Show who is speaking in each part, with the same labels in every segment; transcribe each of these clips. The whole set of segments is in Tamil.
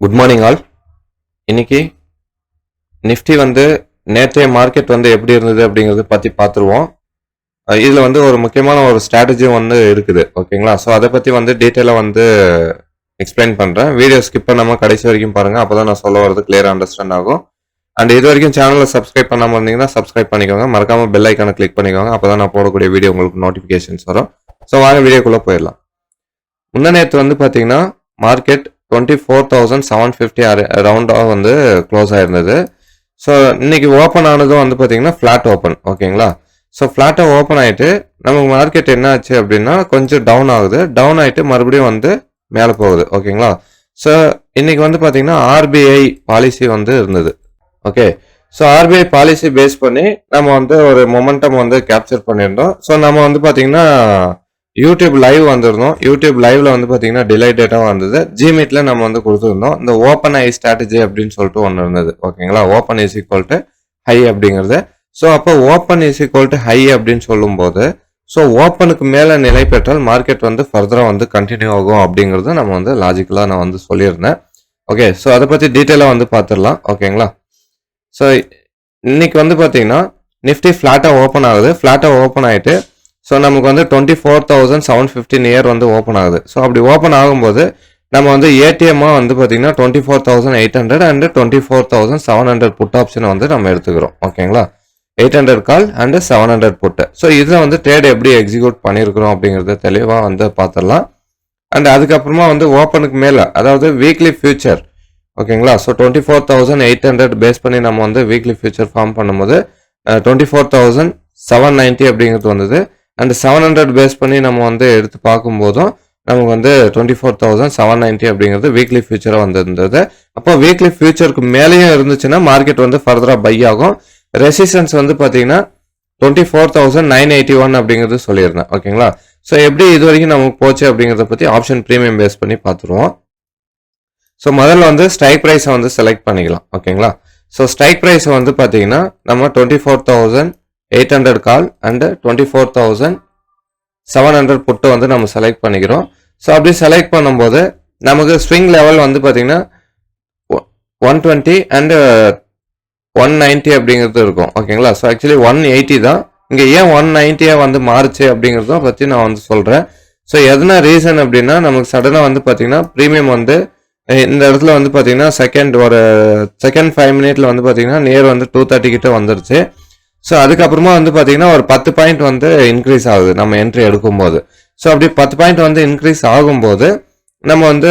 Speaker 1: குட் மார்னிங் ஆல் இன்னைக்கு நிஃப்டி வந்து நேற்றைய மார்க்கெட் வந்து எப்படி இருந்தது அப்படிங்கிறத பற்றி பார்த்துருவோம். இதில் வந்து ஒரு முக்கியமான ஒரு ஸ்ட்ராட்டஜி வந்து இருக்குது ஓகேங்களா? ஸோ அதை பற்றி வந்து டீட்டெயிலாக வந்து எக்ஸ்பிளைன் பண்ணுறேன் வீடியோ ஸ்கிப் பண்ணாமல் கடைசி வரைக்கும் பாருங்கள் அப்போ தான் நான் சொல்ல வரது கிளியராக அண்டர்ஸ்டாண்ட் ஆகும். அண்ட் இது வரைக்கும் சேனலை சப்ஸ்கிரைப் பண்ணாமல் இருந்தீங்கன்னா சப்ஸ்கிரைப் பண்ணிக்கோங்க. மறக்காமல் பெல் ஐக்கானை கிளிக் பண்ணிக்கோங்க அப்போ தான் நான் போடக்கூடிய வீடியோ உங்களுக்கு நோட்டிஃபிகேஷன்ஸ் வரும். ஸோ வாங்க வீடியோக்குள்ளே போயிடலாம். முன்ன நேற்று வந்து பார்த்தீங்கன்னா market twenty four thousand seven fifty ரவுண்டாக வந்து க்ளோஸ் ஆயிருந்தது. ஸோ இன்னைக்கு ஓப்பன் ஆனதும் வந்து பார்த்தீங்கன்னா ஃப்ளாட் ஓப்பன் ஓகேங்களா? ஸோ ஃப்ளாட்டை ஓப்பன் ஆகிட்டு நமக்கு மார்க்கெட் என்ன ஆச்சு அப்படின்னா கொஞ்சம் டவுன் ஆகுது. டவுன் ஆகிட்டு மறுபடியும் வந்து மேலே போகுது ஓகேங்களா? ஸோ இன்னைக்கு வந்து பார்த்தீங்கன்னா ஆர்பிஐ பாலிசி வந்து இருந்தது okay? So RBI policy base பண்ணி நம்ம வந்து ஒரு மொமெண்டம் வந்து கேப்சர் பண்ணியிருந்தோம். ஸோ நம்ம வந்து பார்த்தீங்கன்னா யூடியூப் லைவ் வந்திருந்தோம். யூடியூப் லைவ்ல வந்து பார்த்தீங்கன்னா டிலே டேட்டாக வந்தது. ஜிமீட்ல நம்ம வந்து கொடுத்துருந்தோம். இந்த ஓப்பன் ஐ ஸ்ட்ராட்டஜி அப்படின்னு சொல்லிட்டு ஒன்று இருந்தது. ஓகேங்களா open is equal to high அப்படிங்கிறது. ஸோ அப்போ open is equal to high அப்படின்னு சொல்லும்போது ஸோ ஓப்பனுக்கு மேலே நிலை பெற்றால் மார்க்கெட் வந்து ஃபர்தராக வந்து கண்டினியூ ஆகும் அப்படிங்கிறது நம்ம வந்து லாஜிக்கலாக நான் வந்து சொல்லியிருந்தேன். ஓகே ஸோ அதை பற்றி டீட்டெயிலாக வந்து பார்த்துடலாம் ஓகேங்களா ஸோ இன்னைக்கு வந்து பார்த்தீங்கன்னா நிஃப்டி ஃப்ளாட்டாக ஓப்பன் ஆகுது. ஃப்ளாட்டாக ஓப்பன் ஆகிட்டு ஸோ நமக்கு வந்து twenty four thousand seven fifteen year வந்து ஓப்பன் ஆகுது. ஸோ அப்படி ஓப்பன் ஆகும்போது நம்ம வந்து ஏடிஎம்மாக வந்து பார்த்தீங்கன்னா twenty four thousand eight hundred and twenty four thousand seven hundred put ஆப்ஷனை வந்து நம்ம எடுத்துக்கிறோம். ஓகேங்களா eight hundred call and seven hundred put so இதில் வந்து ட்ரேட் எப்படி எக்ஸிக்யூட் பண்ணியிருக்கிறோம் அப்படிங்கிறத தெளிவாக வந்து பார்த்துடலாம் அண்ட் அதுக்கப்புறமா வந்து ஓப்பனுக்கு மேலே அதாவது வீக்லி ஃபியூச்சர் ஓகேங்களா so twenty four thousand eight hundred base பண்ணி நம்ம வந்து வீக்லி ஃபியூச்சர் ஃபார்ம் பண்ணும்போது twenty four thousand seven ninety அப்படிங்கிறது வந்தது. அண்ட் செவன் ஹண்ட்ரட் பேஸ் பண்ணி நம்ம வந்து எடுத்து பார்க்கும்போதும் நமக்கு வந்து twenty four thousand seven ninety அப்படிங்கிறது வீக்லி ஃபியூச்சராக வந்திருந்தது. அப்போ வீக்லி ஃபியூச்சருக்கு மேலேயும் இருந்துச்சுன்னா மார்க்கெட் வந்து ஃபர்தராக பை ஆகும். ரெசிஸ்டன்ஸ் வந்து பார்த்தீங்கன்னா twenty four thousand nine eighty one அப்படிங்கிறது சொல்லியிருந்தேன். ஓகேங்களா? ஸோ எப்படி இது வரைக்கும் நமக்கு போச்சு அப்படிங்கிறத பற்றி ஆப்ஷன் ப்ரீமியம் பேஸ் பண்ணி பார்த்துருவோம். ஸோ முதல்ல வந்து ஸ்ட்ரைக் ப்ரைஸை வந்து செலக்ட் பண்ணிக்கலாம். ஓகேங்களா? ஸோ ஸ்ட்ரைக் ப்ரைஸை வந்து பார்த்தீங்கன்னா நம்ம twenty four thousand eight hundred call and twenty four thousand seven hundred put வந்து நம்ம செலக்ட் பண்ணிக்கிறோம். ஸோ அப்படி செலக்ட் பண்ணும்போது நமக்கு ஸ்விங் லெவல் வந்து பார்த்திங்கன்னா one twenty and one ninety அப்படிங்கிறது இருக்கும். ஓகேங்களா ஸோ ஆக்சுவலி ஒன் எயிட்டி தான். இங்கே ஏன் ஒன் நைன்ட்டியாக வந்து மாறுச்சு அப்படிங்கிறத பற்றி நான் வந்து சொல்கிறேன் ஸோ எதனா ரீசன் அப்படின்னா நமக்கு சடனாக வந்து பார்த்திங்கன்னா ப்ரீமியம் வந்து இந்த இடத்துல வந்து பார்த்திங்கன்னா செகண்ட் ஒரு செகண்ட் ஃபைவ் மினிட்ல வந்து பார்த்தீங்கன்னா நியர் வந்து டூ தேர்ட்டி கிட்ட வந்துருச்சு. ஸோ அதுக்கப்புறமா வந்து பார்த்தீங்கன்னா ஒரு பத்து பாயிண்ட் வந்து இன்க்ரீஸ் ஆகுது நம்ம என்ட்ரி எடுக்கும்போது. ஸோ அப்படி பத்து பாயிண்ட் வந்து இன்க்ரீஸ் ஆகும்போது நம்ம வந்து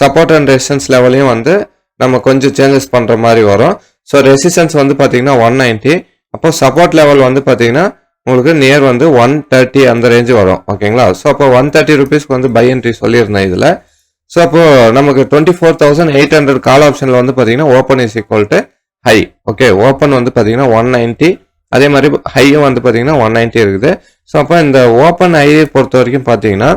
Speaker 1: சப்போர்ட் அண்ட் ரெசிஸ்டன்ஸ் லெவலையும் வந்து நம்ம கொஞ்சம் சேஞ்சஸ் பண்ணுற மாதிரி வரும். ஸோ ரெசிஸ்டன்ஸ் வந்து பார்த்தீங்கன்னா ஒன் நைன்ட்டி அப்போ சப்போர்ட் லெவல் வந்து பார்த்தீங்கன்னா உங்களுக்கு நியர் வந்து ஒன் தேர்ட்டி அந்த ரேஞ்சு வரும். ஓகேங்களா ஸோ அப்போ ஒன் தேர்ட்டி ருபீஸ்க்கு வந்து பை என்ட்ரி சொல்லியிருந்தேன் இதில். ஸோ அப்போ நமக்கு twenty four thousand eight hundred call ஆப்ஷனில் வந்து பார்த்தீங்கன்னா open is equal to high okay open வந்து பார்த்தீங்கன்னா ஒன் நைன்ட்டி அதே மாதிரி ஹையும் வந்து பார்த்தீங்கன்னா ஒன் நைன்ட்டி இருக்குது. ஸோ அப்போ இந்த ஓப்பன் ஐ பொறுத்த வரைக்கும் பார்த்தீங்கன்னா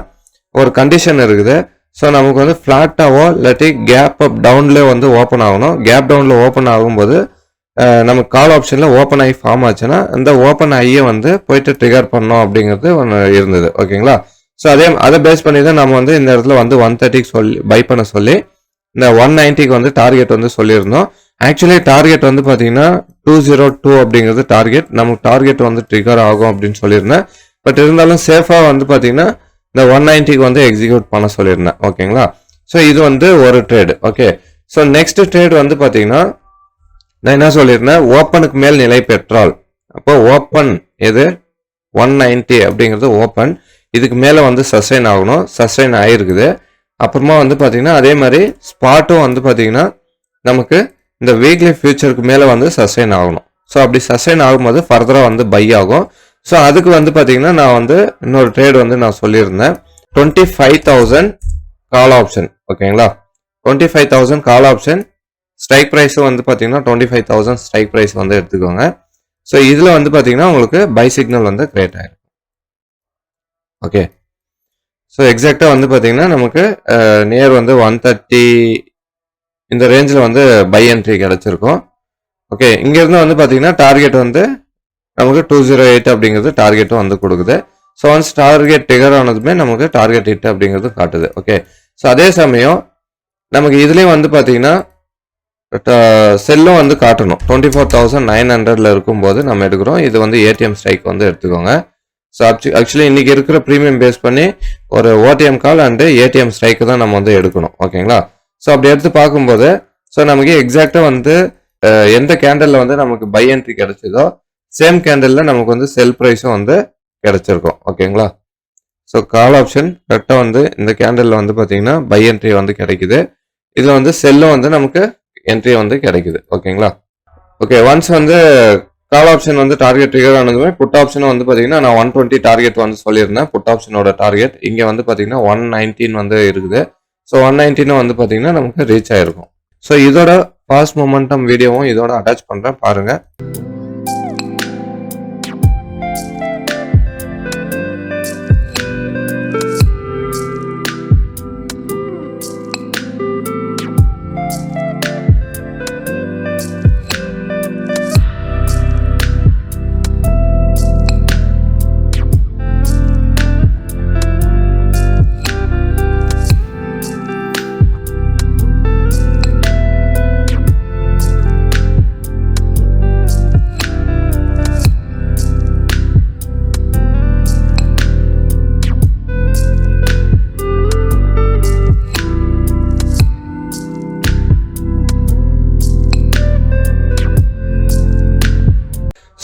Speaker 1: ஒரு கண்டிஷன் இருக்குது. ஸோ நமக்கு வந்து ஃப்ளாட்டாவோ இல்லாட்டி கேப் அப் டவுன்லேயே வந்து ஓப்பன் ஆகணும். கேப் டவுனில் ஓப்பன் ஆகும்போது நமக்கு கால் ஆப்ஷனில் ஓப்பன் ஐ ஃபார்ம் ஆச்சுன்னா இந்த ஓப்பன் ஐயை வந்து போயிட்டு ட்ரிகர் பண்ணோம் அப்படிங்கிறது ஒன்று இருந்தது. ஓகேங்களா ஸோ அதே அதை பேஸ் பண்ணி தான் நம்ம வந்து இந்த இடத்துல வந்து ஒன் தேர்ட்டிக்கு சொல்லி பை பண்ண சொல்லி இந்த ஒன் நைன்ட்டிக்கு வந்து டார்கெட் வந்து சொல்லியிருந்தோம். ஆக்சுவலி டார்கெட் வந்து பார்த்தீங்கன்னா டூ ஜீரோ டூ அப்படிங்கிறது டார்கெட் நமக்கு டார்கெட் வந்து ட்ரிகர் ஆகும் அப்படின்னு சொல்லியிருந்தேன். பட் இருந்தாலும் சேஃபாக வந்து பார்த்தீங்கன்னா இந்த ஒன் நைன்ட்டிக்கு வந்து எக்ஸிக்யூட் பண்ண சொல்லியிருந்தேன். ஓகேங்களா ஸோ இது வந்து ஒரு trade okay so next trade வந்து பார்த்தீங்கன்னா நான் என்ன சொல்லியிருந்தேன்? ஓப்பனுக்கு மேல் நிலை பெற்றால். அப்போ ஓப்பன் எது? ஒன் நைன்ட்டி அப்படிங்கிறது ஓப்பன் இதுக்கு மேலே வந்து சஸ்டைன் ஆகணும். சஸ்டைன் ஆகிருக்குது அப்புறமா வந்து பார்த்தீங்கன்னா அதே மாதிரி ஸ்பாட்டும் வந்து பார்த்தீங்கன்னா நமக்கு இந்த வீக்லி ஃபியூச்சருக்கு மேலே வந்து சஸ்டைன் ஆகணும். ஸோ அப்படி சஸ்டைன் ஆகும்போது ஃபர்தராக வந்து பை ஆகும். ஸோ அதுக்கு வந்து பார்த்தீங்கன்னா நான் வந்து இன்னொரு ட்ரேட் வந்து நான் சொல்லியிருந்தேன். Twenty five thousand call option ஓகேங்களா twenty five thousand call option strike ப்ரைஸும் வந்து பார்த்தீங்கன்னா twenty five thousand strike price வந்து எடுத்துக்கோங்க. ஸோ இதில் வந்து பார்த்தீங்கன்னா உங்களுக்கு பை சிக்னல் வந்து கிரியேட் ஆகிடும் ஓகே ஸோ எக்ஸாக்டாக வந்து பார்த்தீங்கன்னா நமக்கு நியர் வந்து ஒன் தேர்ட்டி இந்த ரேஞ்சில் வந்து பை என்ட்ரி கிடச்சிருக்கும். ஓகே இங்கேருந்து வந்து பார்த்தீங்கன்னா டார்கெட் வந்து நமக்கு டூ ஜீரோ எயிட் அப்படிங்கிறது டார்கெட்டும் வந்து கொடுக்குது. ஸோ ஒன்ஸ் டார்கெட் டிகர் ஆனதுமே நமக்கு டார்கெட் ஹிட் அப்படிங்கிறது காட்டுது. ஓகே ஸோ அதே சமயம் நமக்கு இதுலேயும் வந்து பார்த்தீங்கன்னா செல்லும் வந்து காட்டணும். டுவெண்ட்டி ஃபோர் தௌசண்ட் நைன் ஹண்ட்ரட்ல இருக்கும்போது நம்ம எடுக்கிறோம். இது வந்து ஏடிஎம் ஸ்ட்ரைக் வந்து எடுத்துக்கோங்க. ஸோ ஆக்சுவலி இன்னைக்கு இருக்கிற ப்ரீமியம் பேஸ் பண்ணி ஒரு OTM call and ATM strike தான் நம்ம வந்து எடுக்கணும். ஓகேங்களா ஸோ அப்படி எடுத்து பார்க்கும்போது ஸோ நமக்கு எக்ஸாக்டாக வந்து எந்த கேண்டலில் வந்து நமக்கு பை என்ட்ரி கிடைச்சதோ சேம் கேண்டலில் நமக்கு வந்து செல் ப்ரைஸும் வந்து கிடைச்சிருக்கும். ஓகேங்களா ஸோ கால் ஆப்ஷன் கரெக்டாக வந்து இந்த கேண்டலில் வந்து பார்த்தீங்கன்னா பை என்ட்ரி வந்து கிடைக்குது. இதில் வந்து செல்லும் வந்து நமக்கு என்ட்ரி வந்து கிடைக்குது. ஓகேங்களா ஓகே ஒன்ஸ் வந்து கால் ஆப்ஷன் வந்து டார்கெட் ட்ரிகர் ஆனதுமே புட் ஆப்ஷனும் வந்து பார்த்தீங்கன்னா நான் ஒன் டுவெண்ட்டி டார்கெட் வந்து சொல்லியிருந்தேன். புட் ஆப்ஷனோட டார்கெட் இங்கே வந்து பார்த்தீங்கன்னா ஒன் நைன்டீன் வந்து இருக்குது. ஸோ ஒன் நைன்டீனும் வந்து பார்த்தீங்கன்னா நமக்கு ரீச் ஆகிருக்கும் ஸோ இதோட ஃபாஸ்ட் மொமெண்டம் வீடியோவும் இதோட அட்டாச் பண்ணுறேன் பாருங்க.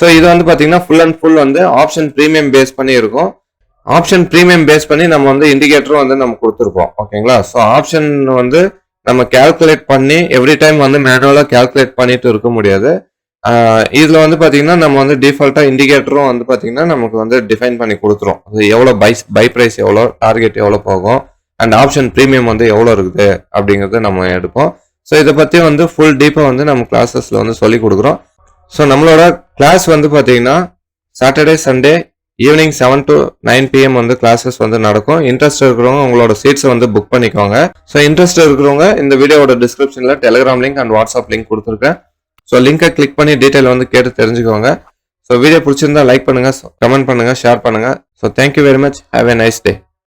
Speaker 1: ஸோ இது வந்து பார்த்தீங்கன்னா ஃபுல் அண்ட் ஃபுல் வந்து ஆப்ஷன் ப்ரீமியம் பேஸ் பண்ணி இருக்கும். ஆப்ஷன் ப்ரீமியம் பேஸ் பண்ணி நம்ம வந்து இண்டிகேட்டரும் வந்து நம்ம கொடுத்துருப்போம். ஓகேங்களா? ஸோ ஆப்ஷன் வந்து நம்ம கேல்குலேட் பண்ணி எவ்ரி டைம் வந்து மேனுவலாக கேல்குலேட் பண்ணிட்டு இருக்க முடியாது. இதில் வந்து பார்த்தீங்கன்னா நம்ம வந்து டிஃபால்ட்டாக இண்டிகேட்டரும் வந்து பார்த்தீங்கன்னா நமக்கு வந்து டிஃபைன் பண்ணி கொடுத்துரும். அது எவ்வளோ பை பை ப்ரைஸ் எவ்வளோ டார்கெட் எவ்வளோ போகும் அண்ட் ஆப்ஷன் ப்ரீமியம் வந்து எவ்வளோ இருக்குது அப்படிங்கிறத நம்ம எடுப்போம். ஸோ இதை பற்றி வந்து ஃபுல் டீப்பாக வந்து நம்ம கிளாஸஸில் வந்து சொல்லி கொடுக்குறோம். ஸோ நம்மளோட கிளாஸ் வந்து பார்த்தீங்கன்னா Saturday Sunday evening seven to nine PM வந்து கிளாஸஸ் வந்து நடக்கும். இன்ட்ரெஸ்ட் இருக்கிறவங்க உங்களோட சீட்ஸை வந்து புக் பண்ணிக்கோங்க. ஸோ இன்ட்ரெஸ்ட் இருக்கிறவங்க இந்த வீடியோவோட டிஸ்கிரிப்ஷனில் Telegram link and WhatsApp link கொடுத்துருக்கேன். ஸோ லிங்கை கிளிக் பண்ணி டீட்டெயில் வந்து கேட்டு தெரிஞ்சுக்கோங்க. ஸோ வீடியோ பிடிச்சிருந்தா லைக் பண்ணுங்கள் கமெண்ட் பண்ணுங்கள் ஷேர் பண்ணுங்க. So thank you very much have a nice day